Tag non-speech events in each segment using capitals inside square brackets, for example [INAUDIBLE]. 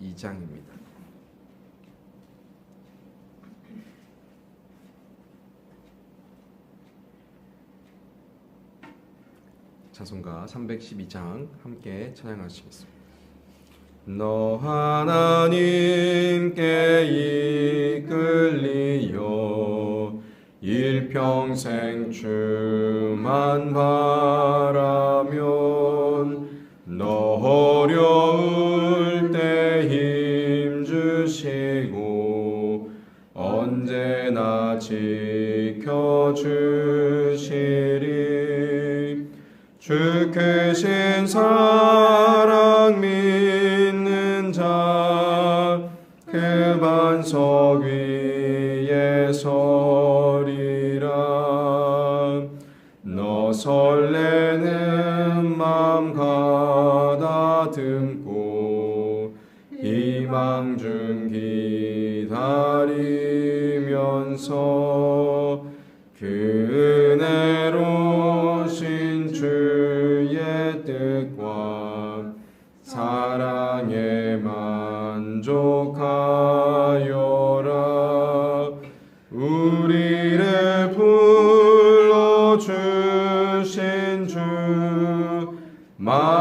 입니다. 찬송가 312장 함께 찬양하시겠습니다. 너 하나님께 이끌리어 일평생 주만 바라 주 크신 사랑 믿는 자 그 반석 위 마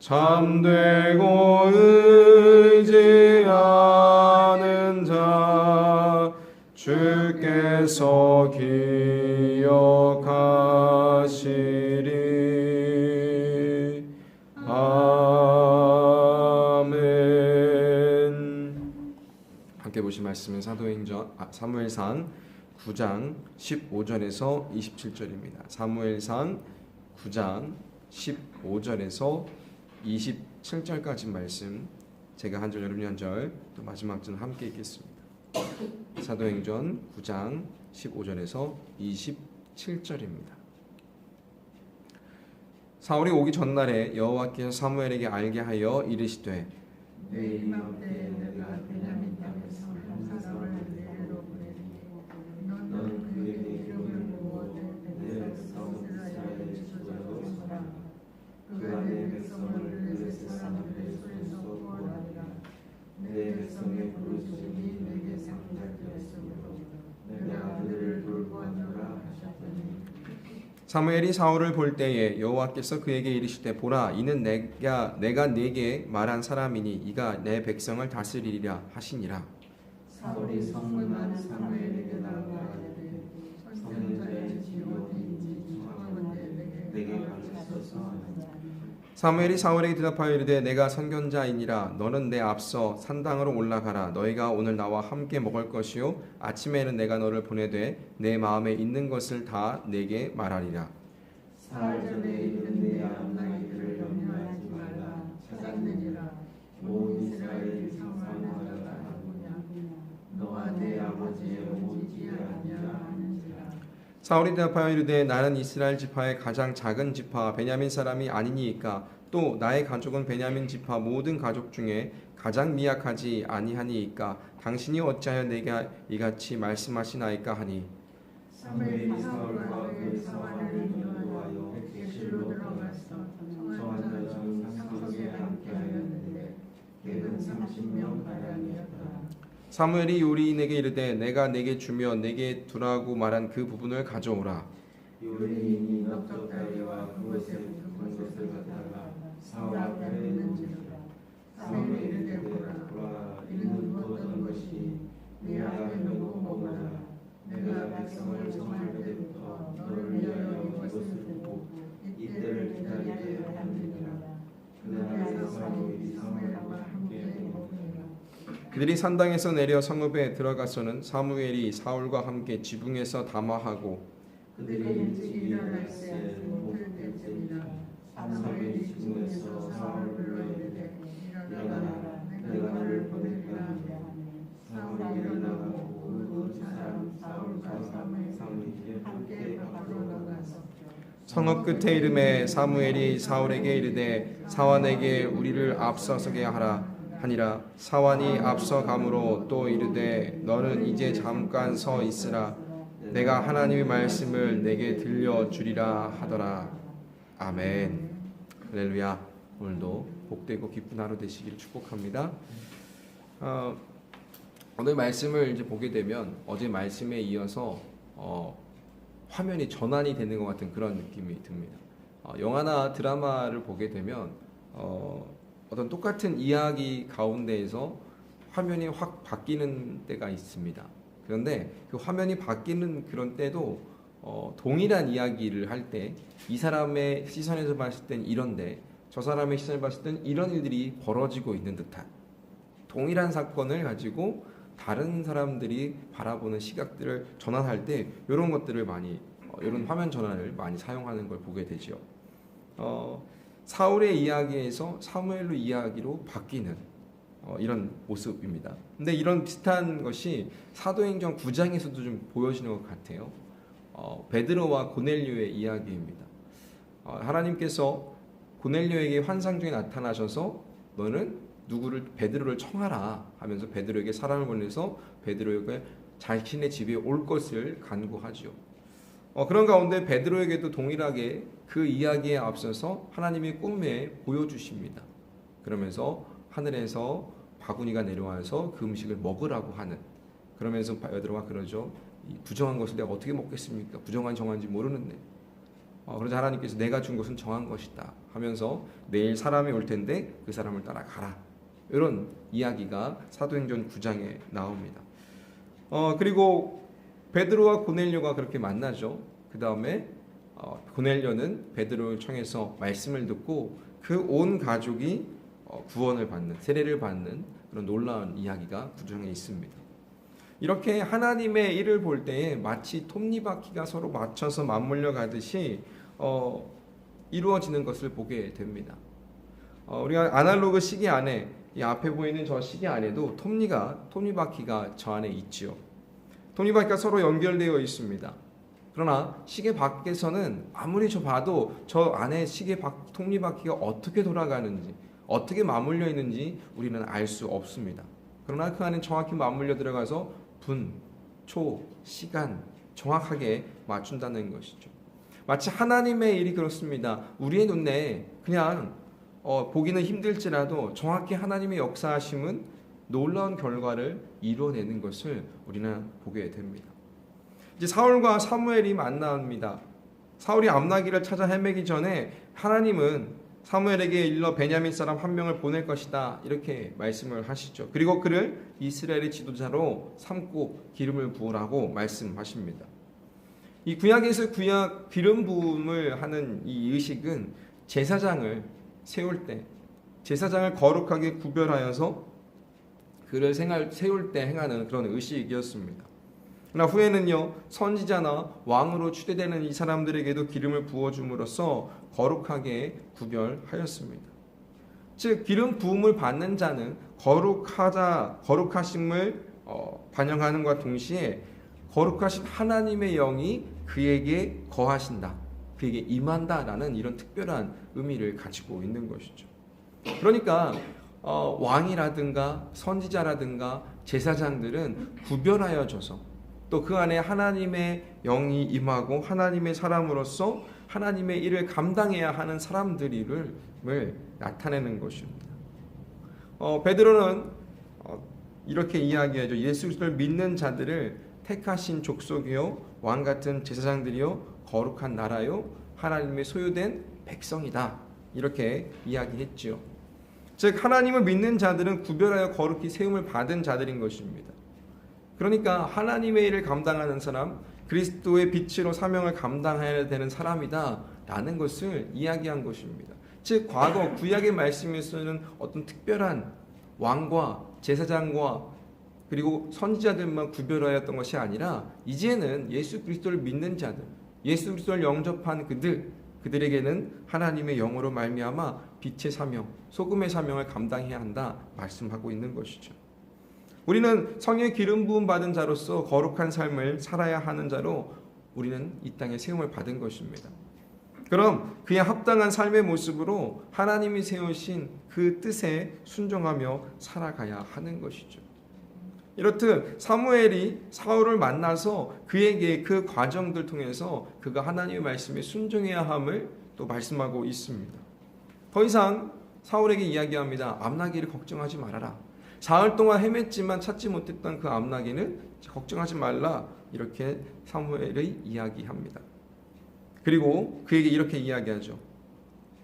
참되고 의지하는 자 주께서 기억하시리 아멘 함께 보신 말씀은 사도행전 아, 사무엘상 9장 15절에서 27절입니다. 사무엘상 9장 15절에서 27절까지 말씀 제가 한 절 여러분이 한절 또 마지막 절 함께 읽겠습니다. 사도행전 9장 15절에서 27절입니다. 사울이 오기 전날에 여호와께서 사무엘에게 알게 하여 이르시되 내일 이맘때 내가 베냐민 땅에서 한 사람을 내게로 보내리니 너는 그에게 이름을 부어 내 백성 이스라엘의 지도자로 서라 그가 내 백성을 블레셋 사람들의 손에서 구원하리라 내 백성의 부르짖음이 내게 상달되었으므로 내가 그들을 돌보았노라 하셨더니 사무엘이 사울을 볼 때에 여호와께서 그에게 이르시되 보라 이는 내가 내가 네게 말한 사람이니 이가 내 백성을 다스리리라 하시니라. 사울이 성문한 사무엘에게 나아가되 선지자의 집이 어디인지 청하건대 내게 하느냐 사무엘이 사울에게 대답하여 이르되 내가 선견자이니라. 너는 내 앞서 산당으로 올라가라. 너희가 오늘 나와 함께 먹을 것이요 아침에는 내가 너를 보내되 내 마음에 있는 것을 다 내게 말하리라 사흘 전에 있는 내 앞나기를 염려하지 말라 찾았느니라 온 이스라엘이 상상하다가 하느냐 너와 내 아버지의 오지 아니라 하는지라 사울이 대답하여 이르되 나는 이스라엘 지파의 가장 작은 지파 베냐민 사람이 아니니이까 또 나의 가족은 베냐민 지파 모든 가족 중에 가장 미약하지 아니하니이까 당신이 어찌하여 내게 이같이 말씀하시나이까 하니 사무엘이 요리인에게 이르되 내가 내게 주며 내게 두라고 말한 그 부분을 가져오라. 요리인이 넓적 다리와 그것에 붙은 것을 갖다가 사울 앞에 사울이 이르되 보라 이는 어떤 것이 네 앞에 놓고 보거라 내가 백성을 정할 때부터 너를 위하여 이것을 두고 이때를 기다리게 하느니라 그날에 사무엘이 사무엘과 함께 먹으니라 그들이 산당에서 내려 성읍에 들어가서는 사무엘이 사울과 함께 지붕에서 담화하고 그들이 일찍 일어날 때 못할 때쯤이라 사무엘이 지붕에서 사울을 불러 이르되 일어나라. 내가 너를 보내리라. 하매 사울이 일어나고 그 사람 사울과 사무엘이 함께 밖으로 나가서 성읍 끝에 이름에 사무엘이 사울에게 이르되 사완에게 우리를 앞서서게 하라 하니라. 사완이 앞서감으로 또 이르되 너는 이제 잠깐 서 있으라. 내가 하나님의 말씀을 내게 들려 주리라 하더라. 아멘. 할렐루야. 오늘도 복되고 기쁜 하루 되시기를 축복합니다. 어, 오늘 말씀을 이제 보게 되면 어제 말씀에 이어서 어, 화면이 전환이 되는 것 같은 그런 느낌이 듭니다. 어, 영화나 드라마를 보게 되면 어, 어떤 똑같은 이야기 가운데에서 화면이 확 바뀌는 때가 있습니다. 그런데 그 화면이 바뀌는 그런 때도 어, 동일한 이야기를 할 때 이 사람의 시선에서 봤을 땐 이런데 저 사람의 시선을 봤을 땐 이런 일들이 벌어지고 있는 듯한 동일한 사건을 가지고 다른 사람들이 바라보는 시각들을 전환할 때 이런 것들을 많이 어, 이런 화면 전환을 많이 사용하는 걸 보게 되죠. 어, 사울의 이야기에서 사무엘로 이야기로 바뀌는 어, 이런 모습입니다. 근데 이런 비슷한 것이 사도행전 9장에서도 좀 보여지는 것 같아요. 어, 베드로와 고넬료의 이야기입니다. 어, 하나님께서 고넬료에게 환상 중에 나타나셔서 너는 누구를 베드로를 청하라 하면서 베드로에게 사람을 보내서 베드로에게 자신의 집에 올 것을 간구하지요. 어, 그런 가운데 베드로에게도 동일하게 그 이야기에 앞서서 하나님의 꿈에 보여주십니다. 그러면서 하늘에서 바구니가 내려와서 그 음식을 먹으라고 하는 그러면서 베드로가 그러죠. 이 부정한 것을 내가 어떻게 먹겠습니까? 부정한 정한지 모르는데. 어, 그러자 하나님께서 내가 준 것은 정한 것이다 하면서 내일 사람이 올 텐데 그 사람을 따라가라. 이런 이야기가 사도행전 9장에 나옵니다. 어, 그리고 베드로와 고넬료가 그렇게 만나죠. 그 다음에 어, 고넬료는 베드로를 청해서 말씀을 듣고 그 온 가족이 어, 구원을 받는 세례를 받는 그런 놀라운 이야기가 구정에 있습니다. 이렇게 하나님의 일을 볼 때에 마치 톱니바퀴가 서로 맞춰서 맞물려 가듯이 어, 이루어지는 것을 보게 됩니다. 어, 우리가 아날로그 시계 안에 이 앞에 보이는 저 시계 안에도 톱니가 톱니바퀴가 저 안에 있지요. 톱니바퀴가 서로 연결되어 있습니다. 그러나 시계 밖에서는 아무리 저 봐도 저 안에 시계 밖 톱니바퀴가 어떻게 돌아가는지 어떻게 맞물려 있는지 우리는 알 수 없습니다. 그러나 그 안에 정확히 맞물려 들어가서 분, 초, 시간 정확하게 맞춘다는 것이죠. 마치 하나님의 일이 그렇습니다. 우리의 눈에 그냥 어, 보기는 힘들지라도 정확히 하나님의 역사하심은 놀라운 결과를 이루어내는 것을 우리는 보게 됩니다. 이제 사울과 사무엘이 만납니다. 사울이 암나기를 찾아 헤매기 전에 하나님은 사무엘에게 일러 베냐민 사람 한 명을 보낼 것이다 이렇게 말씀을 하시죠. 그리고 그를 이스라엘의 지도자로 삼고 기름을 부으라고 말씀하십니다. 이 구약에서 구약 기름 부음을 하는 이 의식은 제사장을 세울 때 제사장을 거룩하게 구별하여서 그를 생활, 세울 때 행하는 그런 의식이었습니다. 그러나 후에는요 선지자나 왕으로 추대되는 이 사람들에게도 기름을 부어줌으로써 거룩하게 구별하였습니다. 즉 기름 부음을 받는 자는 거룩하자 거룩하심을 어, 반영하는과 동시에 거룩하신 하나님의 영이 그에게 거하신다. 그에게 임한다라는 이런 특별한 의미를 가지고 있는 것이죠. 그러니까 어, 왕이라든가 선지자라든가 제사장들은 구별하여져서 또 그 안에 하나님의 영이 임하고 하나님의 사람으로서 하나님의 일을 감당해야 하는 사람들을 나타내는 것입니다. 어, 베드로는 어, 이렇게 이야기하죠. 예수 그리스도를 믿는 자들을 택하신 족속이요 왕 같은 제사장들이요 거룩한 나라요 하나님의 소유된 백성이다. 이렇게 이야기했지요. 즉 하나님을 믿는 자들은 구별하여 거룩히 세움을 받은 자들인 것입니다. 그러니까 하나님의 일을 감당하는 사람, 그리스도의 빛으로 사명을 감당해야 되는 사람이다 라는 것을 이야기한 것입니다. 즉 과거 구약의 말씀에서는 어떤 특별한 왕과 제사장과 그리고 선지자들만 구별하였던 것이 아니라 이제는 예수 그리스도를 믿는 자들, 예수 그리스도를 영접한 그들, 그들에게는 하나님의 영으로 말미암아 빛의 사명, 소금의 사명을 감당해야 한다 말씀하고 있는 것이죠. 우리는 성의 기름 부음 받은 자로서 거룩한 삶을 살아야 하는 자로 우리는 이 땅에 세움을 받은 것입니다. 그럼 그에 합당한 삶의 모습으로 하나님이 세우신 그 뜻에 순종하며 살아가야 하는 것이죠. 이렇듯 사무엘이 사울을 만나서 그에게 그 과정들 통해서 그가 하나님의 말씀에 순종해야 함을 또 말씀하고 있습니다. 더 이상 사울에게 이야기합니다. 암나기를 걱정하지 말아라. 사흘 동안 헤맸지만 찾지 못했던 그 암나기는 걱정하지 말라 이렇게 사무엘의 이야기합니다. 그리고 그에게 이렇게 이야기하죠.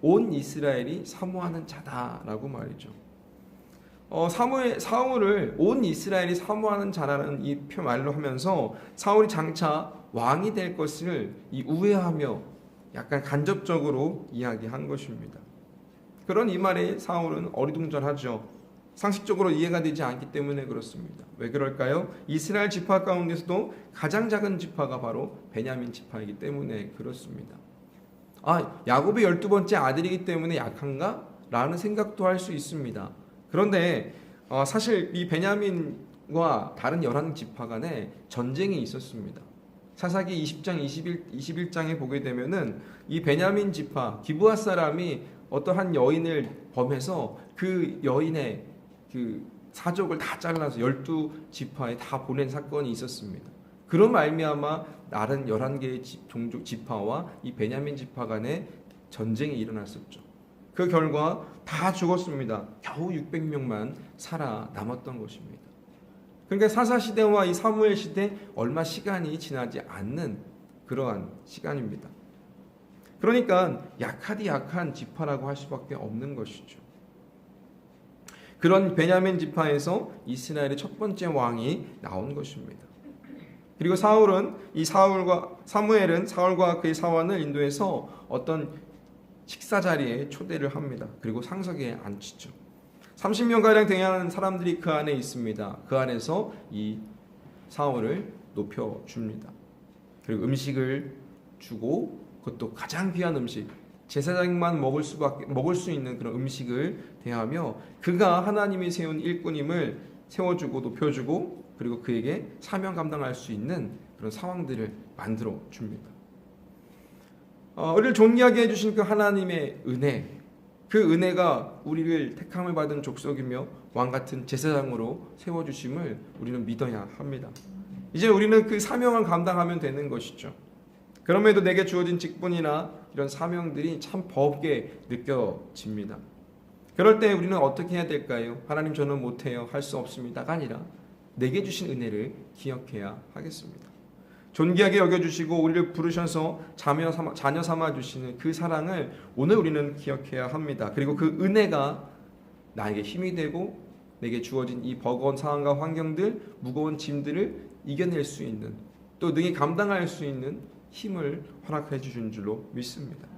온 이스라엘이 사모하는 자다라고 말이죠. 어, 사무엘 사울을 온 이스라엘이 사모하는 자라는 이 표 말로 하면서 사울이 장차 왕이 될 것을 이 우회하며 약간 간접적으로 이야기한 것입니다. 그런 이 말에 사울은 어리둥절하죠. 상식적으로 이해가 되지 않기 때문에 그렇습니다. 왜 그럴까요? 이스라엘 지파 가운데서도 가장 작은 지파가 바로 베냐민 지파이기 때문에 그렇습니다. 아, 야곱의 열두 번째 아들이기 때문에 약한가? 라는 생각도 할 수 있습니다. 그런데 어, 사실 이 베냐민과 다른 열한 지파 간에 전쟁이 있었습니다. 사사기 20장 21, 21장에 보게 되면은 이 베냐민 지파 기브아 사람이 어떠한 여인을 범해서 그 여인의 그 사족을 다 잘라서 열두 지파에 다 보낸 사건이 있었습니다. 그런 말미암아 다른 11개의 종족 지파와 이 베냐민 지파 간에 전쟁이 일어났었죠. 그 결과 다 죽었습니다. 겨우 600명만 살아 남았던 것입니다. 그러니까 사사 시대와 이 사무엘 시대 얼마 시간이 지나지 않는 그러한 시간입니다. 그러니까 약하디 약한 지파라고 할 수밖에 없는 것이죠. 그런 베냐민 지파에서 이스라엘의 첫 번째 왕이 나온 것입니다. 그리고 사울은 이 사울과 사무엘은 사울과 그의 사원을 인도해서 어떤 식사 자리에 초대를 합니다. 그리고 상석에 앉히죠. 30명 가량 되는 사람들이 그 안에 있습니다. 그 안에서 이 사울을 높여 줍니다. 그리고 음식을 주고 그것도 가장 귀한 음식 제사장만 먹을 수밖에 먹을 수 있는 그런 음식을 대하며 그가 하나님이 세운 일꾼임을 세워주고 높여주고 그리고 그에게 사명 감당할 수 있는 그런 상황들을 만들어 줍니다. 어, 우리를 존귀하게 해주신 그 하나님의 은혜, 그 은혜가 우리를 택함을 받은 족속이며 왕 같은 제사장으로 세워주심을 우리는 믿어야 합니다. 이제 우리는 그 사명을 감당하면 되는 것이죠. 그럼에도 내게 주어진 직분이나 이런 사명들이 참 버겁게 느껴집니다. 그럴 때 우리는 어떻게 해야 될까요? 하나님 저는 못해요. 할 수 없습니다가 아니라 내게 주신 은혜를 기억해야 하겠습니다. 존귀하게 여겨주시고 우리를 부르셔서 자녀 삼아, 자녀 삼아 주시는 그 사랑을 오늘 우리는 기억해야 합니다. 그리고 그 은혜가 나에게 힘이 되고 내게 주어진 이 버거운 상황과 환경들, 무거운 짐들을 이겨낼 수 있는 또 능히 감당할 수 있는 힘을 허락해 주신 줄로 믿습니다.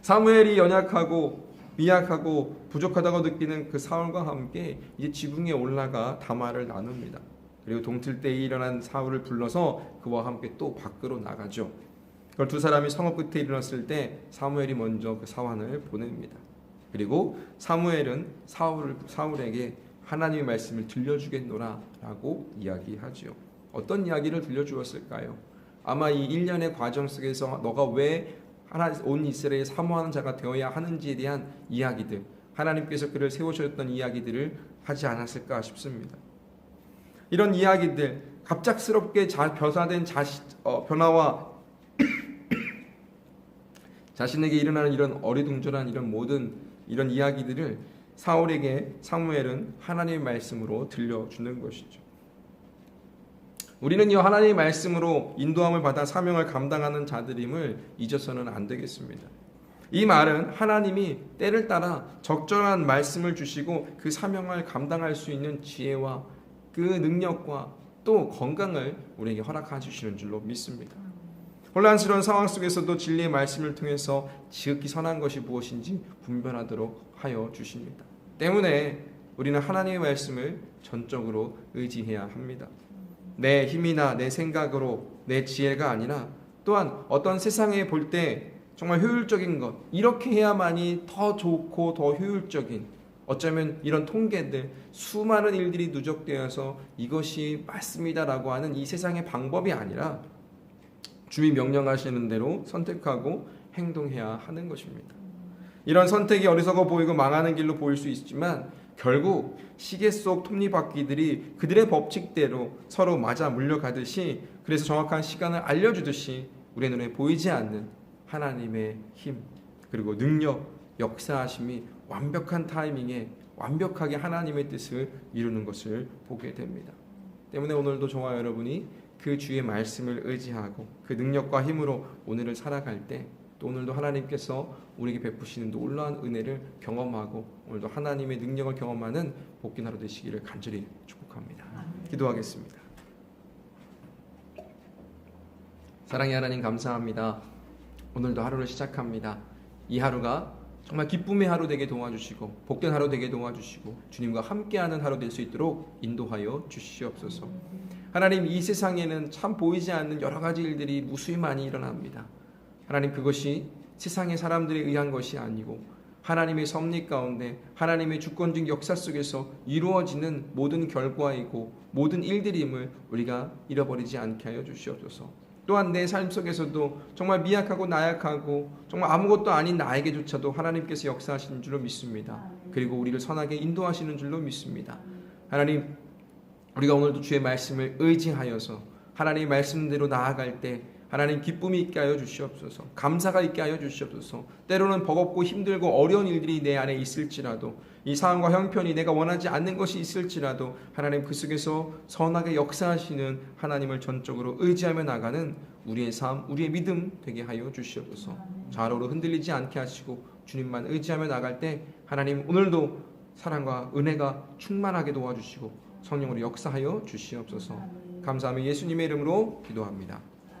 사무엘이 연약하고 미약하고 부족하다고 느끼는 그 사울과 함께 이제 지붕에 올라가 담화를 나눕니다. 그리고 동틀 때 일어난 사울을 불러서 그와 함께 또 밖으로 나가죠. 그걸 두 사람이 성읍 끝에 일어났을 때 사무엘이 먼저 그 사환을 보냅니다. 그리고 사무엘은 사울을 사울에게 하나님의 말씀을 들려주겠노라라고 이야기하지요. 어떤 이야기를 들려주었을까요? 아마 이 1년의 과정 속에서 너가 왜 하나 온 이스라엘 사모하는 자가 되어야 하는지에 대한 이야기들 하나님께서 그를 세우셨던 이야기들을 하지 않았을까 싶습니다. 이런 이야기들 갑작스럽게 자, 벼사된 자시, 어, 변화와 [CLEARS THROAT] 자신에게 일어나는 이런 어리둥절한 이런 모든 이런 이야기들을 사울에게 사무엘은 하나님의 말씀으로 들려주는 것이죠. 우리는 이 하나님의 말씀으로 인도함을 받아 사명을 감당하는 자들임을 잊어서는 안 되겠습니다. 이 말은 하나님이 때를 따라 적절한 말씀을 주시고 그 사명을 감당할 수 있는 지혜와 그 능력과 또 건강을 우리에게 허락해 주시는 줄로 믿습니다. 혼란스러운 상황 속에서도 진리의 말씀을 통해서 지극히 선한 것이 무엇인지 분별하도록 하여 주십니다. 때문에 우리는 하나님의 말씀을 전적으로 의지해야 합니다. 내 힘이나 내 생각으로 내 지혜가 아니라 또한 어떤 세상에 볼 때 정말 효율적인 것 이렇게 해야만이 더 좋고 더 효율적인 어쩌면 이런 통계들 수많은 일들이 누적되어서 이것이 맞습니다라고 하는 이 세상의 방법이 아니라 주의 명령하시는 대로 선택하고 행동해야 하는 것입니다. 이런 선택이 어리석어 보이고 망하는 길로 보일 수 있지만 결국 시계 속 톱니바퀴들이 그들의 법칙대로 서로 맞아 물려가듯이 그래서 정확한 시간을 알려주듯이 우리 눈에 보이지 않는 하나님의 힘 그리고 능력 역사하심이 완벽한 타이밍에 완벽하게 하나님의 뜻을 이루는 것을 보게 됩니다. 때문에 오늘도 저와 여러분이 그 주의 말씀을 의지하고 그 능력과 힘으로 오늘을 살아갈 때 또 오늘도 하나님께서 우리에게 베푸시는 놀라운 은혜를 경험하고 오늘도 하나님의 능력을 경험하는 복귀 하루 되시기를 간절히 축복합니다. 기도하겠습니다. 사랑의 하나님 감사합니다. 오늘도 하루를 시작합니다. 이 하루가 정말 기쁨의 하루 되게 도와주시고 복된 하루 되게 도와주시고 주님과 함께하는 하루 될 수 있도록 인도하여 주시옵소서. 하나님 이 세상에는 참 보이지 않는 여러 가지 일들이 무수히 많이 일어납니다. 하나님 그것이 세상의 사람들에 의한 것이 아니고 하나님의 섭리 가운데 하나님의 주권적 역사 속에서 이루어지는 모든 결과이고 모든 일들임을 우리가 잃어버리지 않게 하여 주시옵소서. 또한 내 삶 속에서도 정말 미약하고 나약하고 정말 아무것도 아닌 나에게조차도 하나님께서 역사하시는 줄로 믿습니다. 그리고 우리를 선하게 인도하시는 줄로 믿습니다. 하나님, 우리가 오늘도 주의 말씀을 의지하여서 하나님의 말씀대로 나아갈 때 하나님 기쁨이 있게 하여 주시옵소서. 감사가 있게 하여 주시옵소서. 때로는 버겁고 힘들고 어려운 일들이 내 안에 있을지라도 이 상황과 형편이 내가 원하지 않는 것이 있을지라도 하나님 그 속에서 선하게 역사하시는 하나님을 전적으로 의지하며 나가는 우리의 삶, 우리의 믿음 되게 하여 주시옵소서. 좌로로 흔들리지 않게 하시고 주님만 의지하며 나갈 때 하나님 오늘도 사랑과 은혜가 충만하게 도와주시고 성령으로 역사하여 주시옵소서. 감사하며 예수님의 이름으로 기도합니다.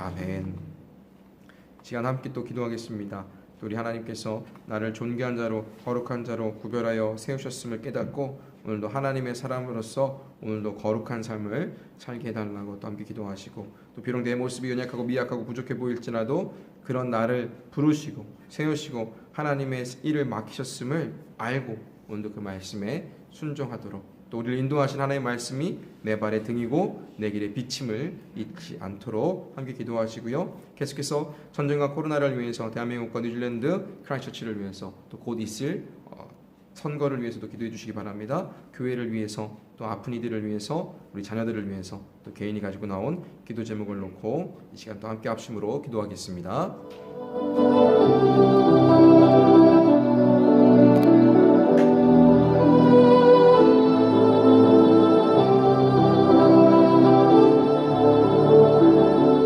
아멘. 시간 함께 또 기도하겠습니다. 또 우리 하나님께서 나를 존귀한 자로 거룩한 자로 구별하여 세우셨음을 깨닫고 오늘도 하나님의 사람으로서 오늘도 거룩한 삶을 살게 해달라고 또 함께 기도하시고 또 비록 내 모습이 연약하고 미약하고 부족해 보일지라도 그런 나를 부르시고 세우시고 하나님의 일을 맡기셨음을 알고 오늘도 그 말씀에 순종하도록 또 우리를 인도하신 하나님의 말씀이 내 발의 등이고 내 길의 비침을 잊지 않도록 함께 기도하시고요. 계속해서 전쟁과 코로나를 위해서 대한민국과 뉴질랜드 크라이처치를 위해서 또 곧 있을 어, 선거를 위해서도 기도해 주시기 바랍니다. 교회를 위해서 또 아픈 이들을 위해서 우리 자녀들을 위해서 또 개인이 가지고 나온 기도 제목을 놓고 이 시간 또 함께 합심으로 기도하겠습니다.